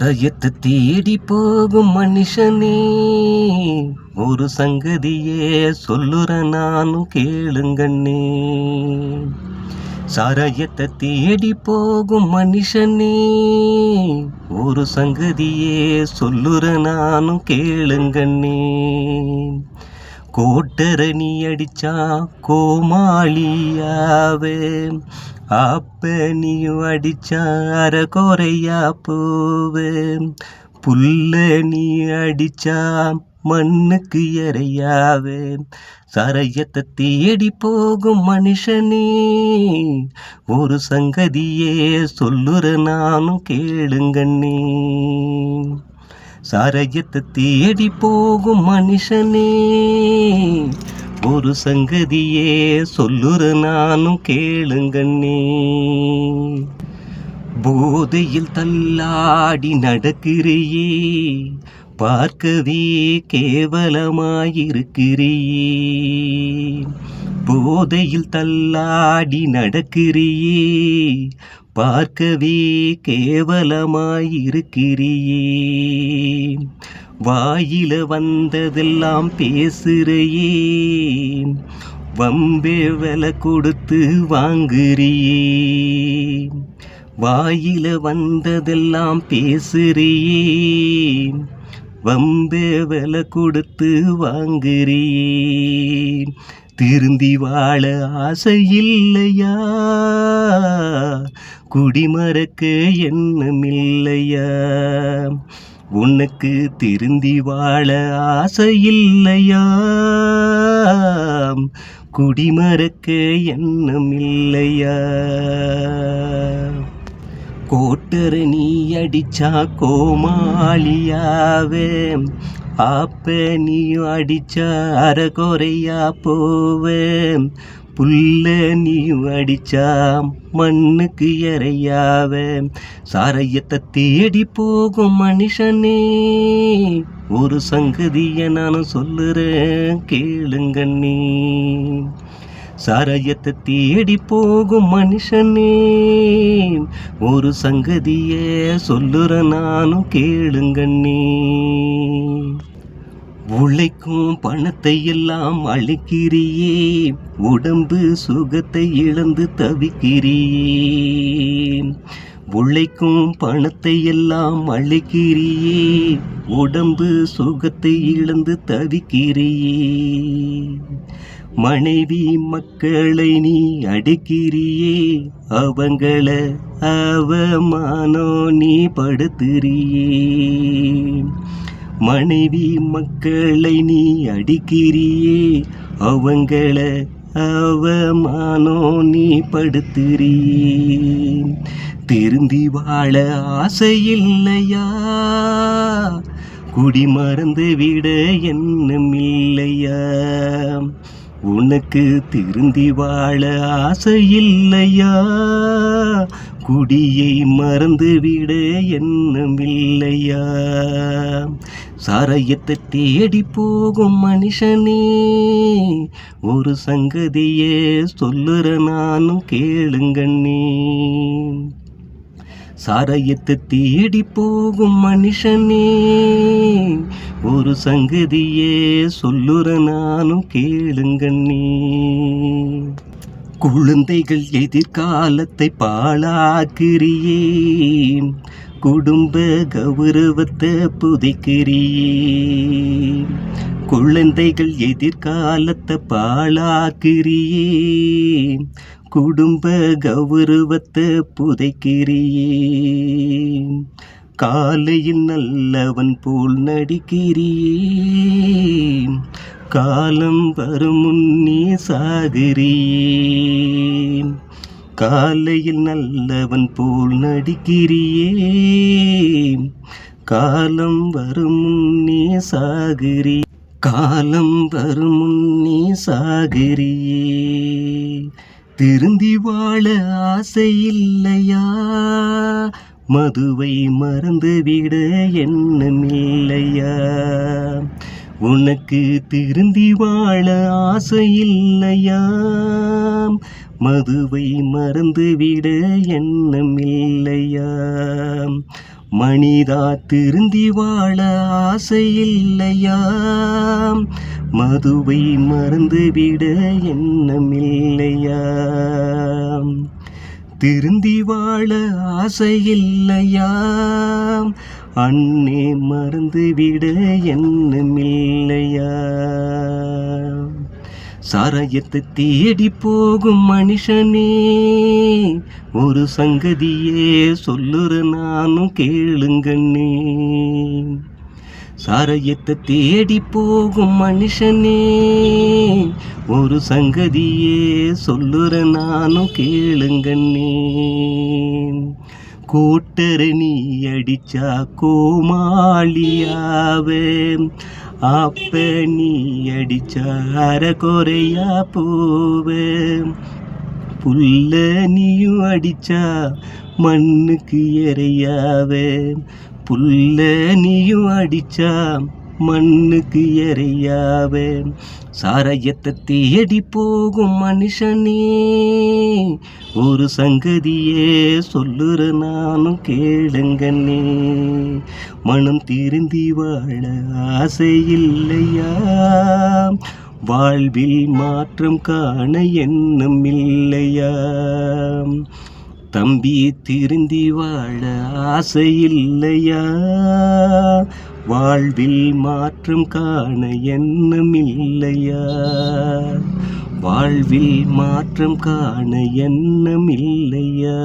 ரயத்தை தேடி போகும் மனுஷனே. ஒரு சங்கதியே சொல்லுற நானும் கேளுங்கண்ணே சாராயத்தை தேடி போகும் மனுஷனே. ஒரு சங்கதியே சொல்லுற நானும் கேளுங்கண்ணே கோட்டரணி அடிச்சா கோமாளியாவே. அப்ப நீயும் அடிச்சார கோரையா குறையா புல்ல நீ அடிச்சா மண்ணுக்கு இறையாவே சரையத்தை தேடி போகும் மனுஷனே ஒரு சங்கதியே சொல்லுற நானும் கேளுங்கண்ணே சரையத்தை தேடி போகும் மனுஷனே ஒரு சங்கதியே சொல்லுற நானும் கேளுங்கண்ணே. போதையில் தள்ளாடி நடக்கிறியே பார்க்கவே கேவலமாயிருக்கிறியே. போதையில் தள்ளாடி நடக்கிறியே பார்க்கவே கேவலமாயிருக்கிறியே. வாயில வந்ததெல்லாம் பேசுறையே. வம்பே விலை கொடுத்து வாங்குறியே. வாயில வந்ததெல்லாம் பேசுறியே. வம்பே விலை கொடுத்து வாங்குறியே. திருந்தி வாழ ஆசை இல்லையா? குடிமறக்க எண்ணமில்லையா? உனக்கு திருந்தி வாழ ஆசை இல்லையா குடிமறக்க எண்ணமில்லையா? கோட்டரை நீ அடிச்சா கோமாளியாவே? ஆப்ப நீ அடிச்சா அறகுறையா போவேன் புல்ல நீ அடிச்சா மண்ணுக்கு இறையாவ சாரையத்தை தேடி போகும் மனுஷனே ஒரு சங்கதிய நானும் சொல்லுறேன் கேளுங்கண்ணே சாராயத்தை தேடி போகும் மனுஷனே ஒரு சங்கதிய சொல்லுற நானும் கேளுங்கண்ணே உழைக்கும் பணத்தை எல்லாம் அழிக்கிறியே. உடம்பு சுகத்தை இழந்து தவிக்கிறியே. உழைக்கும் பணத்தை எல்லாம் அழிக்கிறியே. உடம்பு சுகத்தை இழந்து தவிக்கிறியே. மனைவி மக்களை நீ அடிக்கிறியே. அவங்கள அவமானோ நீ படுத்துறியே. மனைவி மக்களை நீ அடிக்கிறியே அவங்கள அவமானோ நீ படுத்துறியே. திருந்தி வாழ ஆசை இல்லையா குடி மறந்து விட எண்ணம் இல்லையா? உனக்கு திருந்தி வாழ ஆசை இல்லையா குடியை மறந்து விட எண்ணம் இல்லையா சாரையத்தை தேடி போகும் மனுஷனே ஒரு சங்கதியே சொல்லுற நானும் கேளுங்கண்ணே சாரையத்தை தேடி போகும் மனுஷனே ஒரு சங்கதியே சொல்லுற நானும் கேளுங்கண்ணே குழந்தைகள் எதிர்காலத்தை பாழாக்கிறியே குடும்ப கௌரவத்தை புதைக்கிறியே குழந்தைகள் எதிர்காலத்தை பாழாக்கிறியே குடும்ப கௌரவத்தை புதைக்கிறியே காலையில் நல்லவன் போல் நடிக்கிறியே காலம் வரும் முன்னே சாகிறியே காலையில் நல்லவன் போல் நடிக்கிறியே காலம் வரும் முன்னே சாகிரி காலம் வரும் முன்னே சாகிரியே திருந்தி வாழ ஆசை இல்லையா? மதுவை மறந்துவிட எண்ணமில்லையா உனக்கு திருந்தி வாழ ஆசை இல்லையா? மதுவை மறந்துவிட எண்ணமில்லையா மனிதா திருந்தி வாழ ஆசையில்லையா மதுவை மறந்துவிட எண்ணமில்லையா திருந்தி வாழ ஆசையில்லையா அண்ணே மறந்துவிட எண்ணமில்லையா சாராயத்தை தேடி போகும் மனுஷனே ஒரு சங்கதியே சொல்லுற நானும் கேளுங்கண்ணே. சாரையத்தை தேடி போகும் மனுஷனே ஒரு சங்கதியே சொல்லுற நானும் கேளுங்கண்ணே. கூட்டரணி அடிச்சா கோமாளியாவே அப்ப நீ அடிச்சா அறகுறையா போவே. புல்ல நீயும் அடிச்சா மண்ணுக்கு எறையாவே புல்ல நீயும் அடிச்சா மண்ணுக்கு எறையாவே. சாராயத்தை தேடி போகும் மனுஷனே ஒரு சங்கதியே சொல்லுற நானும் கேளுங்கண்ணே. மனம் திருந்தி வாழ ஆசை இல்லையா? வாழ்வில் மாற்றம் காண எண்ணம் இல்லையா? தம்பி திருந்தி வாழ ஆசையில்லையா? வாழ்வில் மாற்றம் காண எண்ணம் இல்லையா வாழ்வில் மாற்றம் காண எண்ணம் இல்லையா